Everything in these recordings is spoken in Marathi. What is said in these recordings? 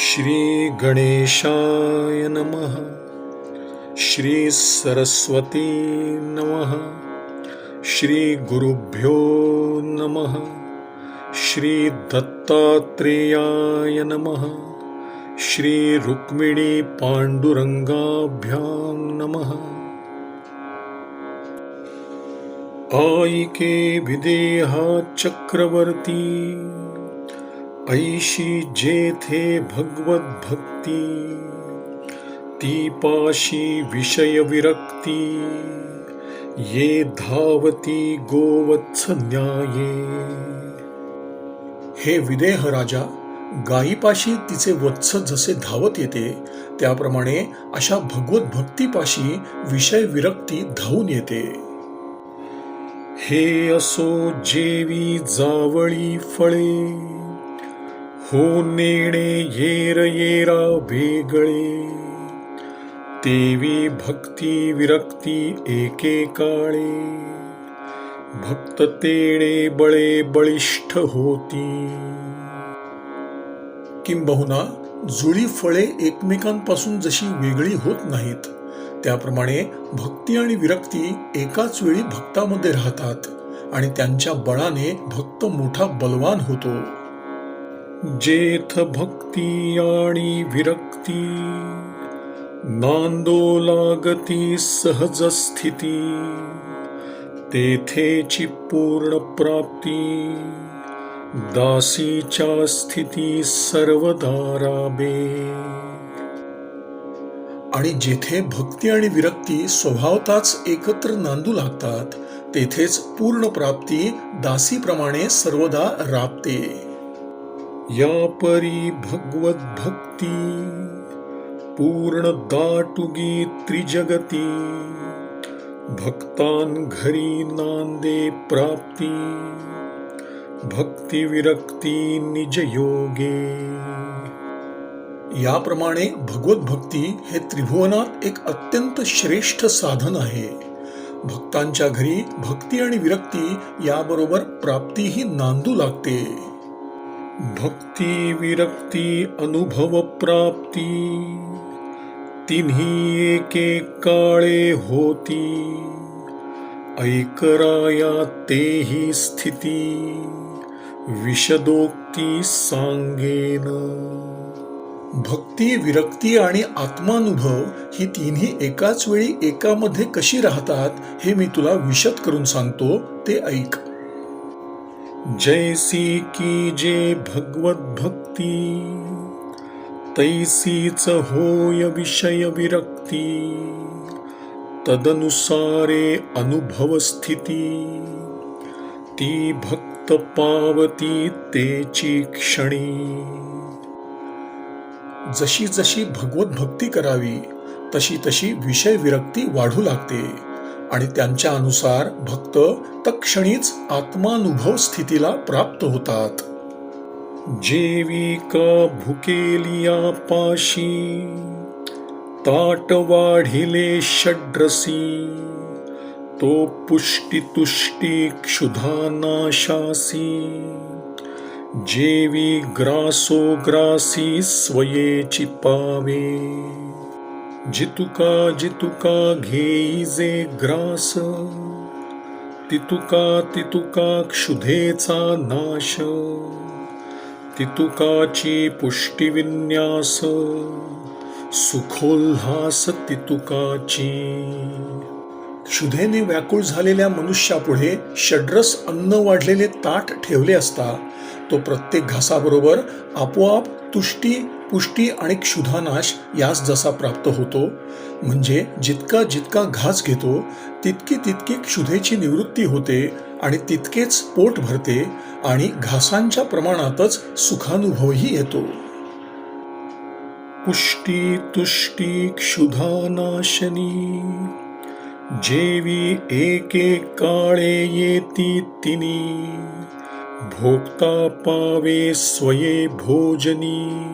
श्री गणेशाय नमः. श्री सरस्वती नमः. श्री गुरुभ्यो नमः. श्री दत्तात्रेयाय नमः. श्री रुक्मिणी पांडुरंगाभ्यां नमः. आयिके विदेहा चक्रवर्ती। ऐशी जेथे भगवत भक्ती ती पाशी विषय विरक्ती ये धावती गोवत्स न्याये. हे विदेह राजा गायीपाशी तिचे वत्स जसे धावत येते त्याप्रमाणे अशा भगवत भक्तीपाशी विषय विरक्ती धावून येते. हे असो जेवी जावळी फळे हो नेणे येर येरा वेगळे तेवी भक्ती विरक्ती एके काळे भक्त तेणे बळे बळिष्ठ होती किंबहुना जुळी फळे एकमेकांपासून जशी वेगळी होत नाहीत त्याप्रमाणे भक्ती आणि विरक्ती एकाच वेळी भक्तामध्ये राहतात. आणि त्यांच्या बळाने भक्त मोठा बलवान होतो. जेथ भक्ती आणि विरक्ती नांदोलागती सहज स्थिती तेथेची पूर्ण प्राप्ती दासीच्या स्थिती सर्वदाराबे आणि जेथे भक्ती आणि विरक्ती स्वभावताच एकत्र नांदू लागतात तेथेच पूर्ण प्राप्ती दासीप्रमाणे सर्वदा राबते. या परी भगवत भक्ती पूर्ण दाटुगी त्रिजगती भक्तान घरी नांदे प्राप्ती भक्ती विरक्ती निज योगे. याप्रमाणे भगवत भक्ती हे त्रिभुवनात एक अत्यंत श्रेष्ठ साधन आहे. भक्तांच्या घरी भक्ती आणि विरक्ती याबरोबर प्राप्तीही नांदू लागते. भक्ती विरक्ती अनुभव प्राप्ती. तिन्ही एके काळे होती. ऐकराया तेही स्थिती. विशदोक्ती सांगेन. भक्ती विरक्ती आणि आत्मानुभव ही तिन्ही एकाच वेळी एकामध्ये कशी राहतात हे मी तुला विशद करून सांगतो ते ऐक. जैसी की जे भगवत भक्ती तैसीच होय विषय विरक्ती तदनुसारे अनुभव स्थिती ती भक्त पावती तेची क्षणी. जशी जशी भगवत भक्ती करावी तशी तशी विषय विरक्ती वाढू लागते. आणि त्यांच्या अनुसार भक्त तक्षणीच आत्मानुभव स्थितीला प्राप्त होतात. जेवी का भुकेलिया पाशी ताट वाढिले षड्रसी तो पुष्टी तुष्टी क्षुधा नाशासी जेवी ग्रासो ग्रासी स्वयेची पावे. जितुका जितुका घेईजे ग्रास तितुका तितुका क्षुधेचा नाश तितुकाची पुष्टिविन्यास सुखोल्हास तितुकाची. क्षुधेने व्याकुळ झालेल्या मनुष्यापुढे षड्रस अन्न वाढलेले ताट ठेवले असता तो प्रत्येक घासाबरोबर आपोआप तुष्टी पुष्टी आणि क्षुधानाश यास जसा प्राप्त होतो म्हणजे जितका जितका घास घेतो तितकी तितकी क्षुधेची निवृत्ती होते आणि तितकेच पोट भरते आणि घासांच्या प्रमाणातच सुखानुभवही येतो. पुष्टी तुष्टी क्षुधानाशनी. जेवी एके काळे येती तिनी. भोक्ता पावे स्वये भोजनी.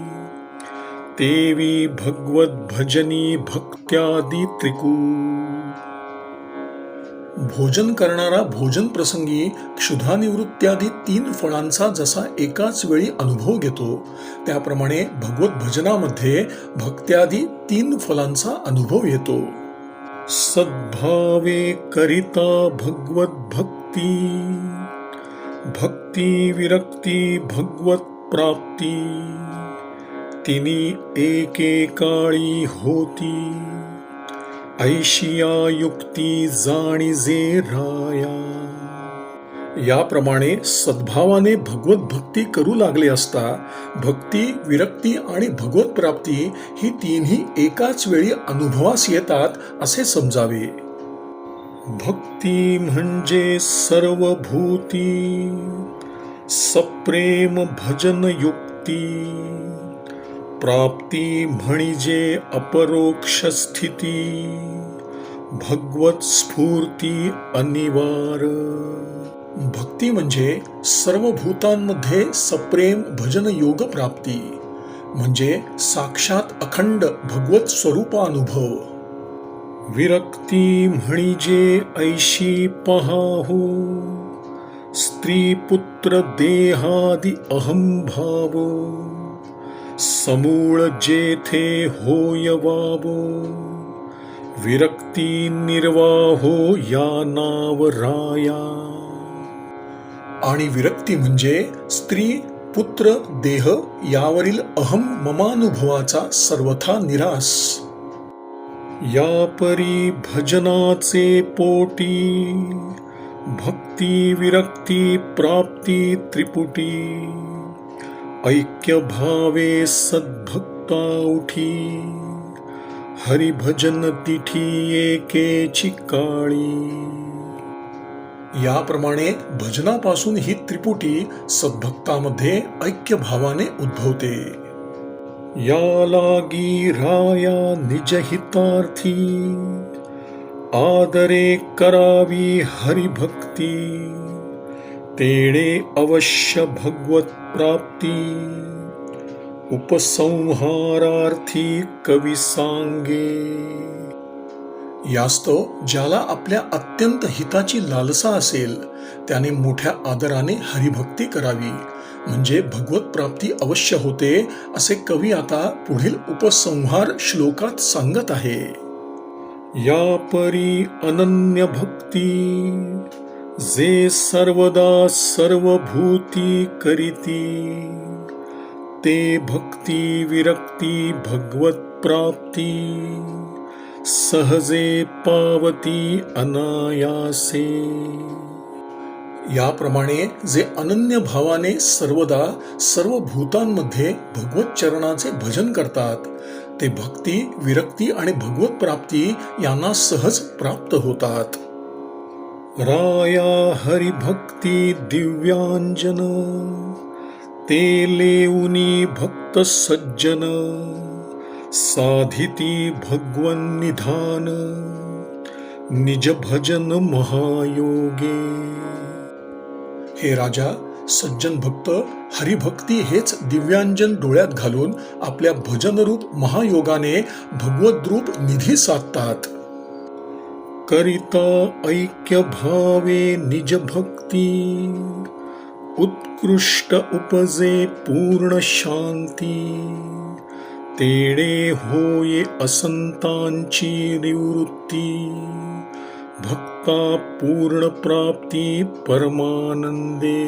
देवी भगवत भजनी भक्त्यादी त्रिकू भोजन करणारा भोजन प्रसंगी क्षुधानिवृत्त्यादी तीन फळांचा जसा एकाच वेळी अनुभव घेतो त्याप्रमाणे भगवत भजनामध्ये भक्त्यादी तीन फलांचा अनुभव येतो. सद्भावे करिता भगवत भक्ती भक्ती विरक्ती भगवत प्राप्ती. तिनी एकेकाळी होती. ऐशिया युक्ती जाणीजे राया. याप्रमाणे सद्भावाने भगवत भक्ती करू लागले असता भक्ती विरक्ती आणि भगवत प्राप्ती ही तिन्ही एकाच वेळी अनुभवास येतात असे समजावे. भक्ती म्हणजे सर्व भूती सप्रेम भजन युक्ती प्राप्ती म्हणजे अपरोक्ष स्थिती भगवत स्फूर्ती अनिवार। भक्ती म्हणजे सर्व भूतांमध्ये सप्रेम भजन योग प्राप्ती म्हणजे साक्षात अखंड भगवत स्वरूपानुभव। विरक्ती म्हणजे ऐशी पहाहो स्त्री पुत्र देहादि अहंभावो समूळ जेथे होयवावो विरक्ती निर्वाहो या नाव राया. आणि विरक्ती म्हणजे स्त्री पुत्र देह यावरील अहम ममानुभवाचा सर्वथा निरास. या परी भजनाचे पोटी भक्ती विरक्ती प्राप्ती त्रिपुटी. ऐक्य भावे सद्भक्ता उठी। हरिभजन तिठी एकेची काळी याप्रमाणे भजनापासून ही त्रिपुटी सद्भक्तामध्ये ऐक्य भावाने उद्भवते। या लागी राया निजहितार्थी। आदरे करावी हरिभक्ती। तेणे अवश्य भगवत प्राप्ती। उपसंहारार्थी कवी सांगे। यास्तव ज्याला आपल्या अत्यंत हिताची लालसा असेल त्याने मोठ्या आदराने हरिभक्ती करावी म्हणजे भगवत प्राप्ती अवश्य होते असे कवी आता पुढील उपसंहार श्लोकात सांगत आहे। या परी अनन्य भक्ती जे सर्वदा सर्वभूती करीती ते भक्ती विरक्ती भगवत प्राप्ती सहजे पावती अनायासे. याप्रमाणे जे अनन्य भावाने सर्वदा सर्व भूतांमध्ये भगवत चरणाचे भजन करतात ते भक्ती विरक्ती आणि भगवत प्राप्ती यांना सहज प्राप्त होतात. राया हरिभक्ती दिव्यांजन ते लेऊनी भक्त सज्जन साधिती भगवन निधान निज भजन महायोगे. हे राजा सज्जन भक्त हरिभक्ती हेच दिव्यांजन डोळ्यात घालून आपल्या भजनरूप महायोगाने भगवद्रूप निधी साधतात. करिता ऐक्य भावे निज भक्ती उत्कृष्ट उपजे पूर्ण शांती तेणे होये असंतांची निवृत्ती। भक्ता पूर्ण प्राप्ती परमानंदे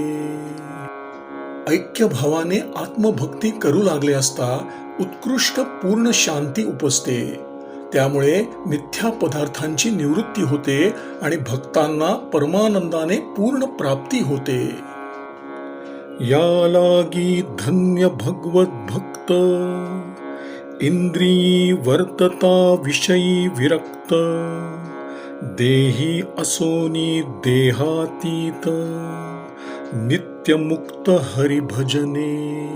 ऐक्य भावाने आत्मभक्ती करू लागले असता उत्कृष्ट पूर्ण शांती उपसते त्यामुळे मिथ्या पदार्थांची निवृत्ती होते आणि भक्तांना परमानंदाने पूर्ण प्राप्ती होते. या लागी धन्य भगवत भक्त इंद्रियी वर्तता विषयी विरक्त देही असोनी देहातीत नित्यमुक्त हरिभजने.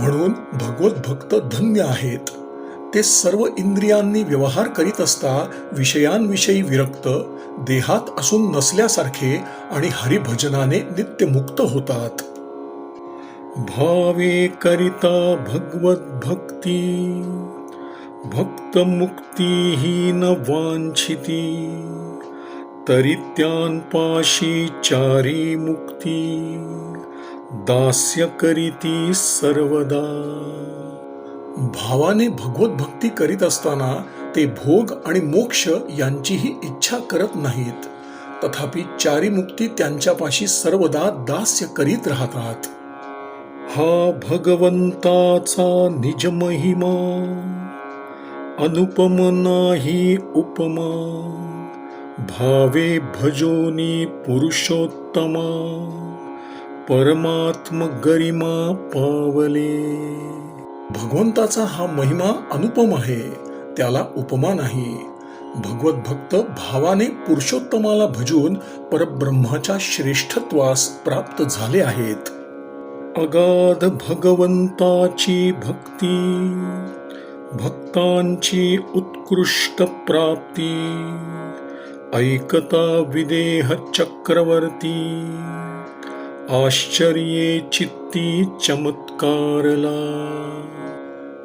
म्हणून भगवत भक्त धन्य आहेत. ते सर्व इंद्रियांनी व्यवहार करीत असता विषयांविषयी विरक्त देहात असून नसल्यासारखे आणि हरिभजनाने नित्यमुक्त होतात. भावे करिता भगवत भक्ती भक्त मुक्ती ही न वांछिती तरित्यांपाशी पाशी चारी मुक्ती दास्य करीती सर्वदा. भावाने भगवत भक्ती करीत असताना ते भोग आणि मोक्ष यांचीही इच्छा करत नाहीत. तथापि चारी मुक्ती त्यांच्यापाशी सर्वदा दास्य करीत राहतात. हा भगवंताचा निज महिमा अनुपम नाही उपमा भावे भजोनी पुरुषोत्तमा परमात्म गरिमा पावले. भगवंताचा हा महिमा अनुपम आहे. त्याला उपमा नाही. भगवत भक्त भावाने पुरुषोत्तमाला भजून परब्रह्माच्या श्रेष्ठत्वास प्राप्त झाले आहेत. अगाध भगवंताची भक्ती भक्तांची उत्कृष्ट प्राप्ती ऐकता विदेह चक्रवर्ती आश्चर्ये चित्त चमत्कारला.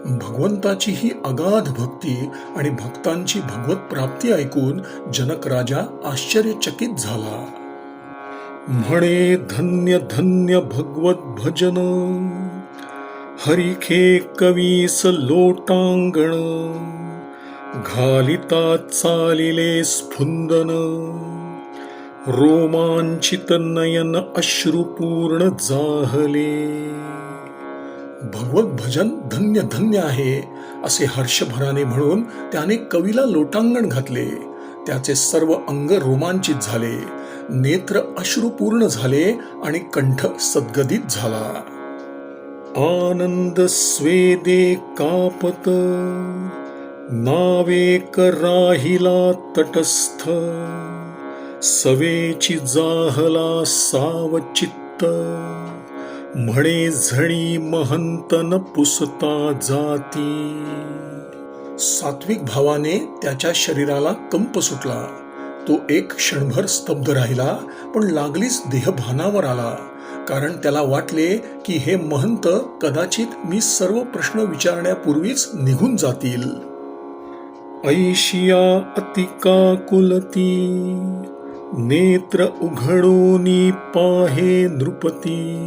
भगवंताची ही अगाध भक्ती आणि भक्तांची भगवत प्राप्ती ऐकून जनक राजा आश्चर्यचकित झाला. म्हणे धन्य धन्य भगवत भजन. हरिखे कवीस लोटांगण. घालिता चालिले स्फुंदन. रोमांचित नयन अश्रुपूर्ण जाहले. भगवत भजन धन्य धन्य आहे असे हर्षभराने म्हणून त्याने कवीला लोटांगण घातले. त्याचे सर्व अंग रोमांचित झाले. नेत्र अश्रुपूर्ण झाले आणि कंठ सद्गदित झाला. आनंद स्वेदे कापत नावेक राहिला तटस्थ. सवेची जाहला सावचित्त म्हणे झणी महंतन पुसता जाती. सात्विक भावाने त्याच्या शरीराला कंप सुटला. तो एक क्षणभर स्तब्ध राहिला पण लागलीच देहभानावर आला. कारण त्याला वाटले की हे महंत कदाचित मी सर्व प्रश्न विचारण्यापूर्वीच निघून जातील. ऐशिया अतिकाकुलती नेत्र उघडून पाहे नृपती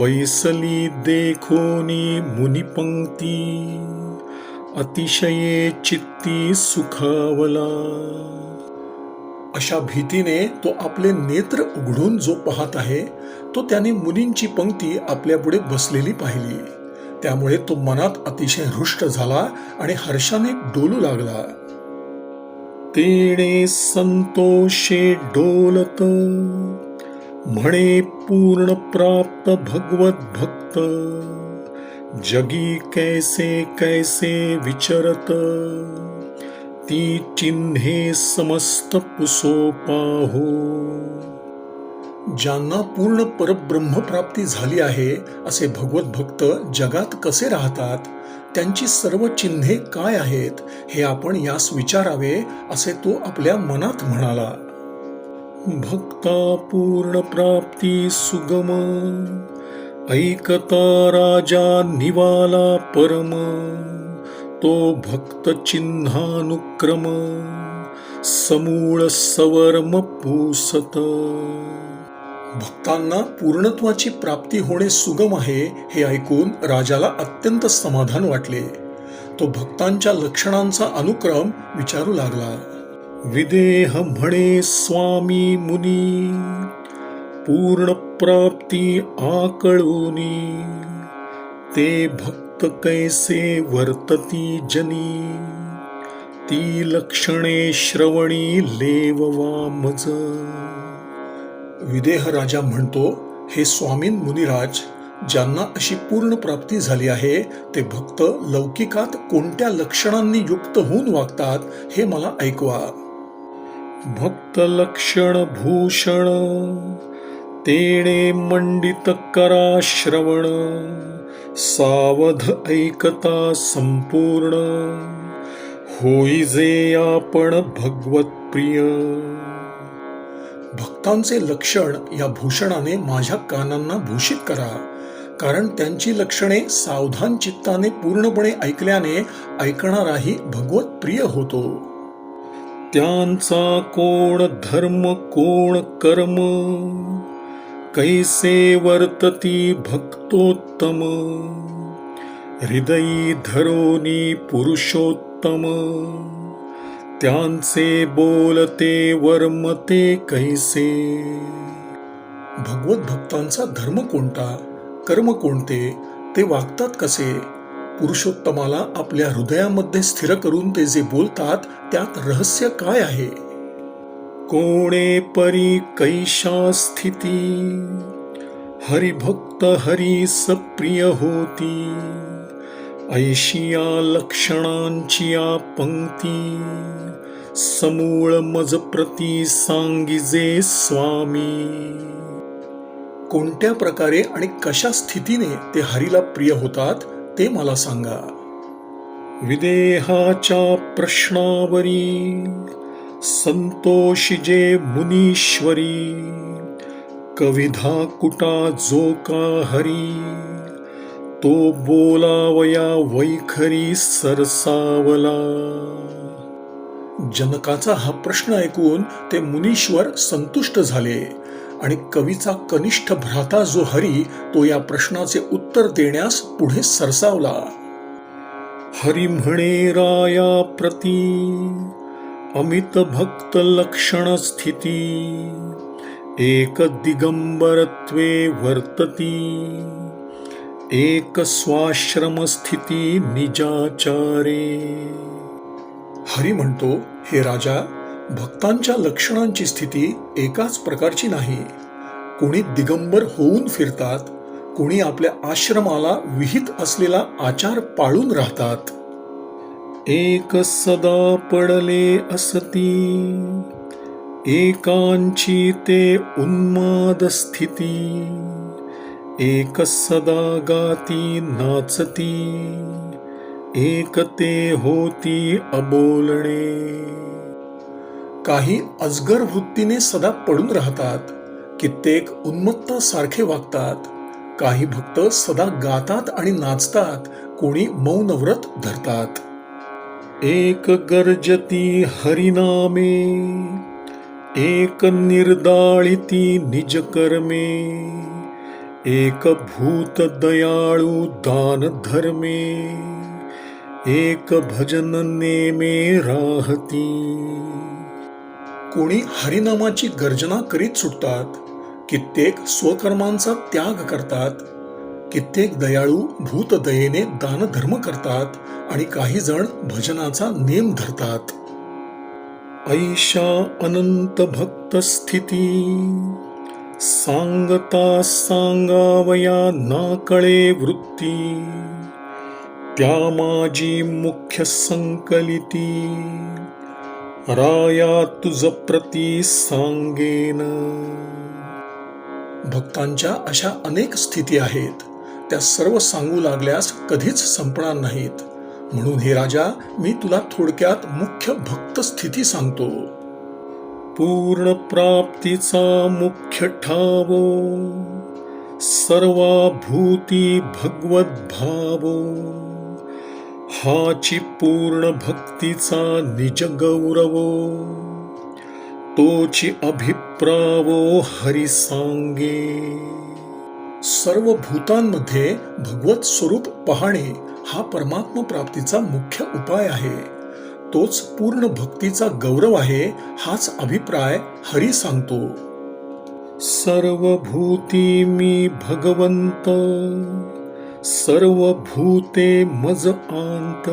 बैसली देखोनी मुनिपंक्ती अतिशये चित्ती सुखावला. अशा भीतीने तो आपले नेत्र उघडून जो पाहत आहे तो त्याने मुनींची पंक्ती आपल्यापुढे बसलेली पाहिली. त्यामुळे तो मनात अतिशय हृष्ट झाला आणि हर्षाने डोलू लागला. तेणे संतोषे डोलत. म्हणे पूर्ण प्राप्त भगवत भक्त. जगी कैसे कैसे विचरत. ती चिन्हे समस्त पुसो पाहो ज्यांना पूर्ण परब्रह्म प्राप्ती झाली आहे असे भगवत भक्त जगात कसे राहतात? त्यांची सर्व चिन्हे काय आहेत हे आपण यास विचारावे असे तो आपल्या मनात म्हणाला. भक्ता पूर्ण प्राप्ती सुगम. ऐकता राजा निवाला परम. तो भक्त चिन्हानुक्रम. समूळ सवर्म पूसत. भक्तांना पूर्णत्वाची प्राप्ती होणे सुगम आहे हे ऐकून राजाला अत्यंत समाधान वाटले. तो भक्तांच्या लक्षणांचा अनुक्रम विचारू लागला. विदेह म्हणे स्वामी मुनी पूर्ण प्राप्ती आकळूनी ते भक्त कैसे वर्तती जनी ती लक्षणे श्रवणी लेववा विदेह राजा म्हणतो हे स्वामीन मुनिराज ज्यांना अशी पूर्ण प्राप्ती झाली आहे ते भक्त लौकिकात कोणत्या लक्षणांनी युक्त होऊन वागतात हे मला ऐकवा. भक्त लक्षण भूषण तेणे मंडित करा श्रवण सावध ऐकता संपूर्ण होई जे आपण भगवत प्रिय. भक्तांचे लक्षण या भूषणाने माझ्या कानांना भूषित करा. कारण त्यांची लक्षणे सावधान चित्ताने पूर्णपणे ऐकल्याने ऐकणाराही भगवत प्रिय होतो. त्यांचा कोण धर्म कोण कर्म? कैसे वर्तती भक्तोत्तम? हृदयी धरोनी पुरुषोत्तम? त्यांचे बोलते वर्मते कैसे? भगवत भक्तांचा धर्म कोणता कर्म कोणते ते वागतात कसे? पुरुषोत्तमाला आपल्या हृदयामध्ये स्थिर करून ते जे बोलतात त्यात रहस्य काय आहे? कोणे परी कैशा स्थिती? हरिभक्त हरी सप्रिय होती? ऐशिया लक्षणांची या पंक्ती समूळ मज प्रती सांगिजे स्वामी. कोणत्या प्रकारे आणि कशा स्थितीने ते हरीला प्रिय होतात ते मला सांगा. विदेहाच्या प्रश्नावरी संतोषी जे मुनीश्वरी कविधा कुटा जो का हरी. तो बोलावया वैखरी सरसावला. जनकाचा हा प्रश्न ऐकून ते मुनीश्वर संतुष्ट झाले आणि कवीचा कनिष्ठ भ्राता जो हरी तो या प्रश्नाचे उत्तर देण्यास पुढे सरसावला. हरी म्हणे राया प्रती अमित भक्त लक्षण स्थिती एक दिगंबरत्वे वर्तती. एक स्वाश्रम स्थिती निजाचारे. हरी म्हणतो हे राजा भक्तांच्या लक्षणांची स्थिती एकाच प्रकारची नाही. कोणी दिगंबर होऊन फिरतात कोणी आपल्या आश्रमाला विहित असलेला आचार पाळून राहतात. एक सदा पडले असती एकांची ते उन्माद स्थिती एक सदा गाती नाचती एक ते होती अबोलणे. काही अजगर वृत्तीने सदा पडून राहतात कित्येक उन्मत्ता सारखे वागतात काही भक्त सदा गातात आणि नाचतात कोणी मौन व्रत धरतात. एक गर्जती हरिनामे एक निर्दाळिती निजकर्मे. एक भूत दयाळू दान धर्मे एक भजन नेमे राहती। कोणी हरिनामाची गर्जना करीत सुटतात कित्येक स्वकर्मांचा त्याग करतात कित्येक दयाळू भूत दयेने दानधर्म करतात आणि काही जण भजनाचा नेम धरतात। ऐशा अनंत भक्त स्थिती। सांगता सांगावया नाकळे वृत्ती. त्या माझी मुख्य संकलिती. राया तुझ प्रती सांगेन. भक्तांच्या अशा अनेक स्थिती आहेत. त्या सर्व सांगू लागल्यास कधीच संपणार नाहीत. म्हणून हे राजा मी तुला थोडक्यात मुख्य भक्त स्थिती सांगतो. पूर्ण प्राप्तीचा मुख्य ठावो सर्वाभूती भगवद्भावो भगवत भावो. हाची पूर्ण भक्तीचा निज गौरवो तोची अभिप्रावो हरी सांगे. सर्व भूतांमध्ये भगवत स्वरूप पाहणे हा परमात्म प्राप्तीचा मुख्य उपाय आहे. तोच पूर्ण भक्तीचा गौरव आहे हाच अभिप्राय हरी सांगतो. सर्व भूती मी भगवंत सर्व भूते मज आंत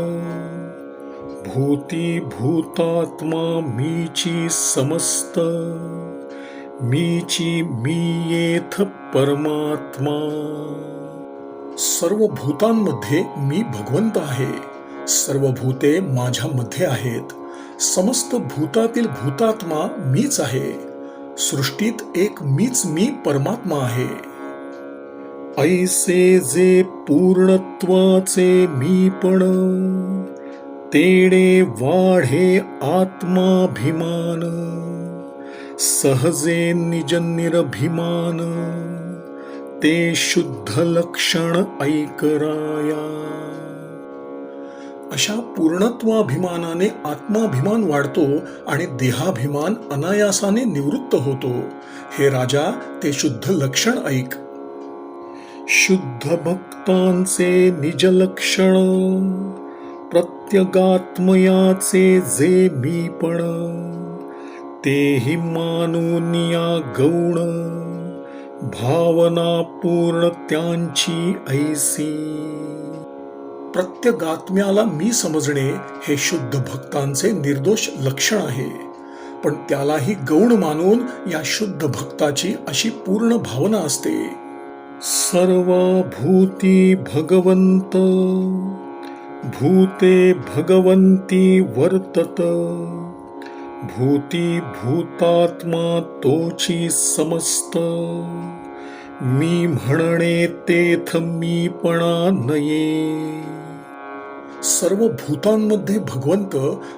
भूती भूतात्मा मीची समस्त मीची मी येथ परमात्मा. सर्व भूतांमध्ये मी भगवंत आहे. सर्व भूते माझ्यामध्ये आहेत. समस्त भूतातील भूतात्मा मीच आहे. सृष्टीत एक मीच मी परमात्मा आहे. ऐसे जे पूर्णत्वाचे मी पण तेडे वाढे आत्माभिमान सहजे निज निरभिमान ते शुद्ध लक्षण ऐकराया. अशा पूर्णत्वाभिमानाने आत्माभिमान वाढतो आणि देहाभिमान अनायासाने निवृत्त होतो. हे राजा ते शुद्ध लक्षण ऐक. शुद्ध भक्तांचे निजलक्षण प्रत्यगात्मयाचे जे मीपण तेही मानून या गौण भावना पूर्ण त्यांची ऐसी. प्रत्यगात्म्याला मी समजणे हे शुद्ध भक्तांचे निर्दोष लक्षण आहे. पण त्यालाही गौण मानून या शुद्ध भक्ताची अशी पूर्ण भावना असते. सर्व भूती भगवंत भूते भगवंती वर्तत भूती भूतात्मा तोची समस्त. मी म्हणणे तेथ मीपणा नये. सर्व भूतांमध्ये भगवंत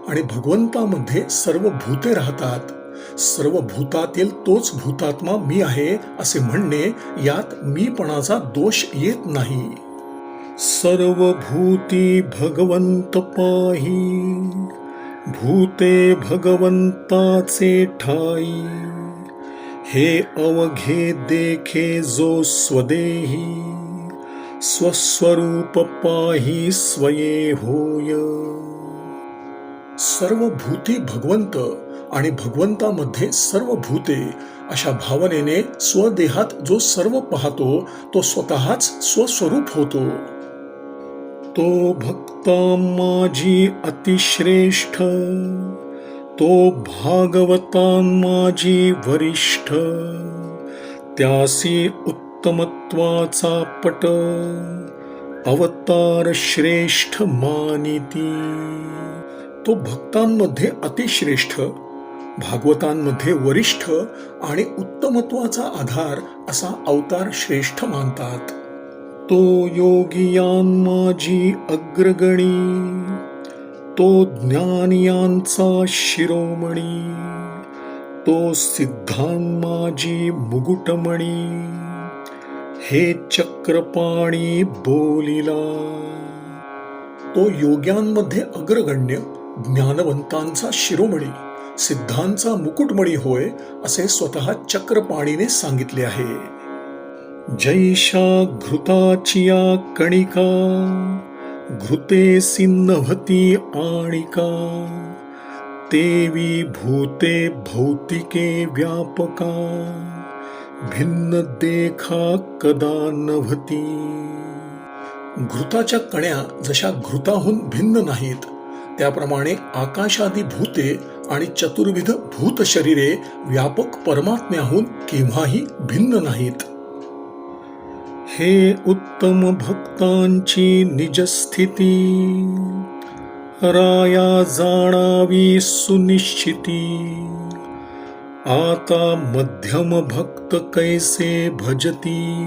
आणि भगवंतामध्ये सर्व भूते राहतात. सर्व भूतातील तोच भूतात्मा मी आहे असे म्हणणे यात मीपणाचा दोष येत नाही. सर्व भूती भगवंत पाही भूते भगवंताचे ठाई. हे अवघे देखे जो स्वदेही स्वस्वरूप पाही स्वये होय. सर्व भूते भगवंत आणि भगवंतामध्ये सर्व भूते अशा भावनेने स्वदेहात जो सर्व पाहतो तो स्वतःच स्वस्वरूप होतो. तो भक्ता माझी अतिश्रेष्ठ तो भागवतां माझी वरिष्ठ त्यासी उत्तमत्वाचा पट. अवतार श्रेष्ठ मानिती. तो भक्तांमध्ये अतिश्रेष्ठ भागवतांमध्ये वरिष्ठ आणि उत्तमत्वाचा आधार असा अवतार श्रेष्ठ मानतात. तो योगियान माझी अग्रगणी. तो ज्ञानियांचा शिरोमणी. तो सिद्धां माझी मुकुटमणी. हे चक्रपाणी बोलिला. तो योग्यांमध्ये अग्रगण्य ज्ञानवंतांचा शिरोमणी सिद्धांचा मुकुटमणी होय असे स्वतः चक्रपाणीने सांगितले आहे. जैशा घृताचिया कणिका घृते सिन्नभती आणिका तेवी भूते भौतिके व्यापका. भिन्न देखा कदा नव्हती. घृताच्या कण्या जशा घृताहून भिन्न नाहीत त्याप्रमाणे आकाशादी भूते आणि चतुर्विध भूत शरीरे व्यापक परमात्म्याहून केव्हाही भिन्न नाहीत. हे उत्तम भक्तांची निजस्थिती राया जाणावी सुनिश्चिती. आता मध्यम भक्त कैसे भजती?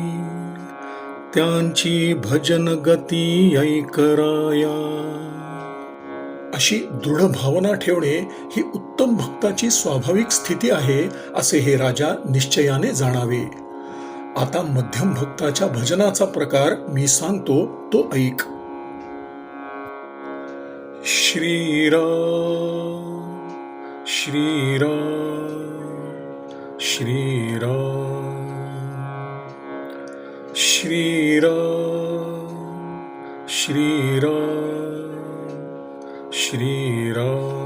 त्यांची भजन गती ऐकराया. अशी दृढ भावना ठेवणे ही उत्तम भक्ताची स्वाभाविक स्थिती आहे असे हे राजा निश्चयाने जाणावे. आता मध्यम भक्ताच्या भजनाचा प्रकार मी सांगतो तो ऐक. श्रीराम श्रीराम. श्रीराम श्रीराम श्रीराम श्रीराम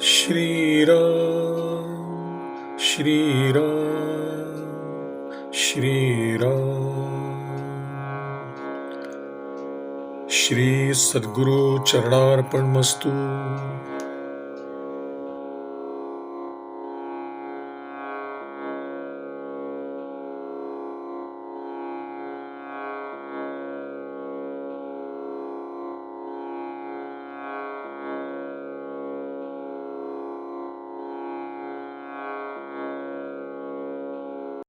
श्रीराम श्रीराम श्रीराम श्री सद्गुरु चरणार्पण मस्तू